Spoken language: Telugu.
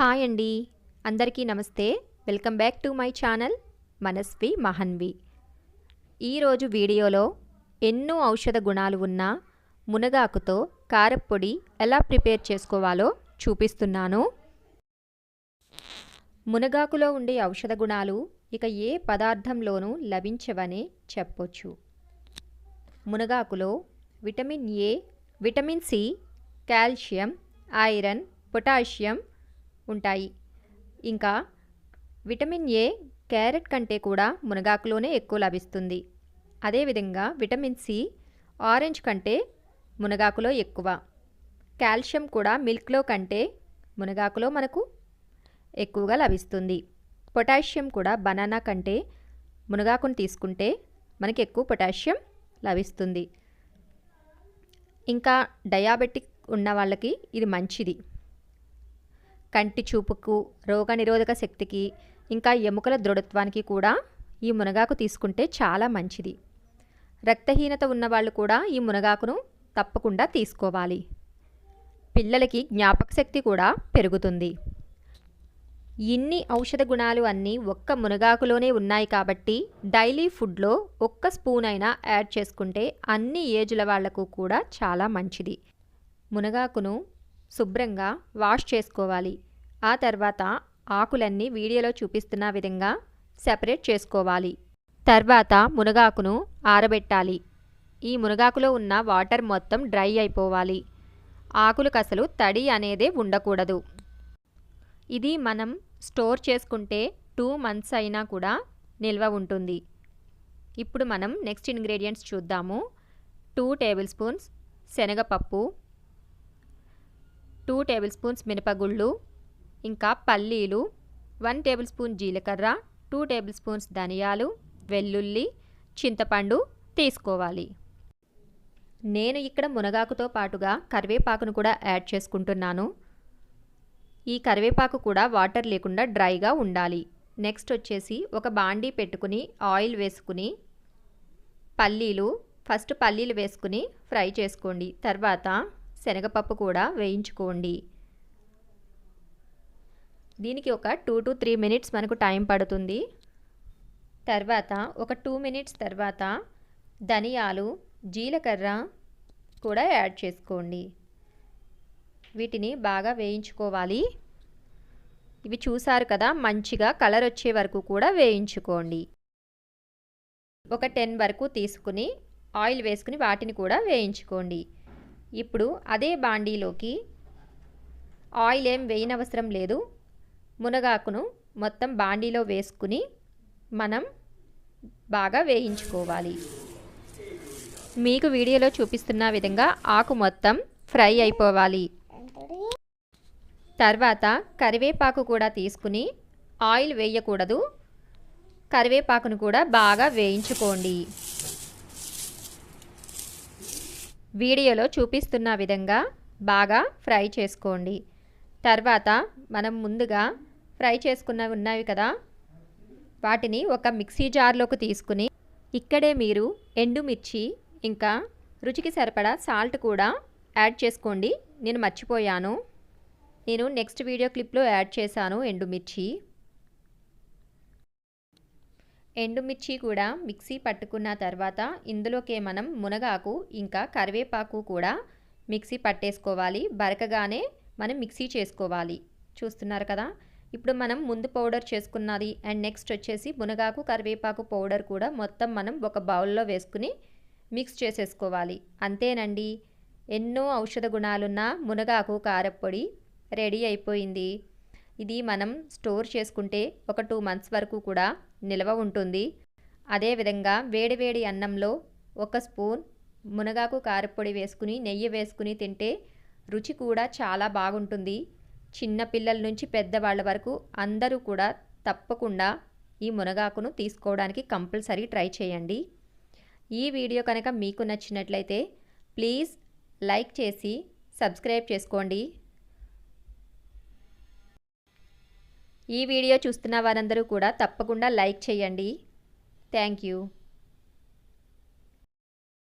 హాయ్ అండి. అందరికీ నమస్తే. Welcome back to my channel Manasvi Mahanvi. ఈరోజు వీడియోలో ఎన్నో ఔషధ గుణాలు ఉన్న మునగాకుతో కారప్పొడి ఎలా ప్రిపేర్ చేసుకోవాలో చూపిస్తున్నాను. మునగాకులో ఉండే ఔషధ గుణాలు ఇక ఏ పదార్థంలోనూ లభించవనే చెప్పొచ్చు. మునగాకులో vitamin A vitamin C calcium iron potassium ఉంటాయి. ఇంకా విటమిన్ ఏ క్యారెట్ కంటే కూడా మునగాకులోనే ఎక్కువ లభిస్తుంది. అదేవిధంగా విటమిన్ సి ఆరెంజ్ కంటే మునగాకులో ఎక్కువ. కాల్షియం కూడా మిల్క్లో కంటే మునగాకులో మనకు ఎక్కువగా లభిస్తుంది. పొటాషియం కూడా బనానా కంటే మునగాకును తీసుకుంటే మనకి ఎక్కువ పొటాషియం లభిస్తుంది. ఇంకా డయాబెటిక్ ఉన్న వాళ్ళకి ఇది మంచిది. కంటి చూపుకు రోగనిరోధక శక్తికి ఇంకా ఎముకల దృఢత్వానికి కూడా ఈ మునగాకు తీసుకుంటే చాలా మంచిది. రక్తహీనత ఉన్నవాళ్ళు కూడా ఈ మునగాకును తప్పకుండా తీసుకోవాలి. పిల్లలకి జ్ఞాపక శక్తి కూడా పెరుగుతుంది. ఇన్ని ఔషధ గుణాలు అన్నీ ఒక్క మునగాకులోనే ఉన్నాయి కాబట్టి డైలీ ఫుడ్లో ఒక్క స్పూన్ అయినా యాడ్ చేసుకుంటే అన్ని ఏజ్ల వాళ్ళకు కూడా చాలా మంచిది. మునగాకును శుభ్రంగా వాష్ చేసుకోవాలి. ఆ తర్వాత ఆకులన్నీ వీడియోలో చూపిస్తున్న విధంగా సెపరేట్ చేసుకోవాలి. తర్వాత మునగాకును ఆరబెట్టాలి. ఈ మునగాకులో ఉన్న వాటర్ మొత్తం డ్రై అయిపోవాలి. ఆకులకు అసలు తడి అనేదే ఉండకూడదు. ఇది మనం స్టోర్ చేసుకుంటే టూ మంత్స్ అయినా కూడా నిల్వ ఉంటుంది. ఇప్పుడు మనం నెక్స్ట్ ఇంగ్రీడియంట్స్ చూద్దాము. టూ టేబుల్ స్పూన్స్ శనగపప్పు టూ టేబుల్ స్పూన్స్ మినపగుళ్ళు ఇంకా పల్లీలు వన్ టేబుల్ స్పూన్ జీలకర్ర టూ టేబుల్ స్పూన్స్ ధనియాలు వెల్లుల్లి చింతపండు తీసుకోవాలి. నేను ఇక్కడ మునగాకుతో పాటుగా కరివేపాకును కూడా యాడ్ చేసుకుంటున్నాను. ఈ కరివేపాకు కూడా వాటర్ లేకుండా డ్రైగా ఉండాలి. నెక్స్ట్ వచ్చేసి ఒక బాండీ పెట్టుకుని ఆయిల్ వేసుకుని పల్లీలు ఫస్ట్ పల్లీలు వేసుకుని ఫ్రై చేసుకోండి. తర్వాత శనగపప్పు కూడా వేయించుకోండి. దీనికి ఒక టూ టు త్రీ మినిట్స్ మనకు టైం పడుతుంది. తర్వాత ఒక టూ మినిట్స్ తర్వాత ధనియాలు జీలకర్ర కూడా యాడ్ చేసుకోండి. వీటిని బాగా వేయించుకోవాలి. ఇవి చూసారు కదా మంచిగా కలర్ వచ్చే వరకు కూడా వేయించుకోండి. ఒక టెన్ వరకు తీసుకుని ఆయిల్ వేసుకుని వాటిని కూడా వేయించుకోండి. ఇప్పుడు అదే బాండీలోకి ఆయిల్ ఏం వేయనవసరం లేదు. మునగాకును మొత్తం బాండీలో వేసుకుని మనం బాగా వేయించుకోవాలి. మీకు వీడియోలో చూపిస్తున్న విధంగా ఆకు మొత్తం ఫ్రై అయిపోవాలి. తర్వాత కరివేపాకు కూడా తీసుకుని ఆయిల్ వేయకూడదు. కరివేపాకును కూడా బాగా వేయించుకోండి. వీడియోలో చూపిస్తున్న విధంగా బాగా ఫ్రై చేసుకోండి. తర్వాత మనం ముందుగా ఫ్రై చేసుకున్నవి ఉన్నవి కదా వాటిని ఒక మిక్సీ జార్లోకి తీసుకుని ఇక్కడే మీరు ఎండుమిర్చి ఇంకా రుచికి సరిపడా సాల్ట్ కూడా యాడ్ చేసుకోండి. నేను మర్చిపోయాను. నేను నెక్స్ట్ వీడియో క్లిప్లో యాడ్ చేశాను ఎండుమిర్చి. ఎండుమిర్చి కూడా మిక్సీ పట్టుకున్న తర్వాత ఇందులోకే మనం మునగాకు ఇంకా కరివేపాకు కూడా మిక్సీ పట్టేసుకోవాలి. బరకగానే మనం మిక్సీ చేసుకోవాలి. చూస్తున్నారు కదా? ఇప్పుడు మనం ముందు పౌడర్ చేసుకున్నది అండ్ నెక్స్ట్ వచ్చేసి మునగాకు కరివేపాకు పౌడర్ కూడా మొత్తం మనం ఒక బౌల్లో వేసుకుని మిక్స్ చేసేసుకోవాలి. అంతేనండి. ఎన్నో ఔషధ గుణాలున్న మునగాకు కారప్పొడి రెడీ అయిపోయింది. ఇది మనం స్టోర్ చేసుకుంటే ఒక టూ మంత్స్ వరకు కూడా నిల్వ ఉంటుంది. అదేవిధంగా వేడివేడి అన్నంలో ఒక స్పూన్ మునగాకు కారపొడి వేసుకుని నెయ్యి వేసుకుని తింటే రుచి కూడా చాలా బాగుంటుంది. చిన్న పిల్లల నుంచి పెద్దవాళ్ళ వరకు అందరూ కూడా తప్పకుండా ఈ మునగాకును తీసుకోవడానికి కంపల్సరీ ట్రై చేయండి. ఈ వీడియో కనుక మీకు నచ్చినట్లయితే ప్లీజ్ లైక్ చేసి సబ్స్క్రైబ్ చేసుకోండి. ఈ వీడియో చూస్తున్న వారందరూ కూడా తప్పకుండా లైక్ చేయండి. Thank you.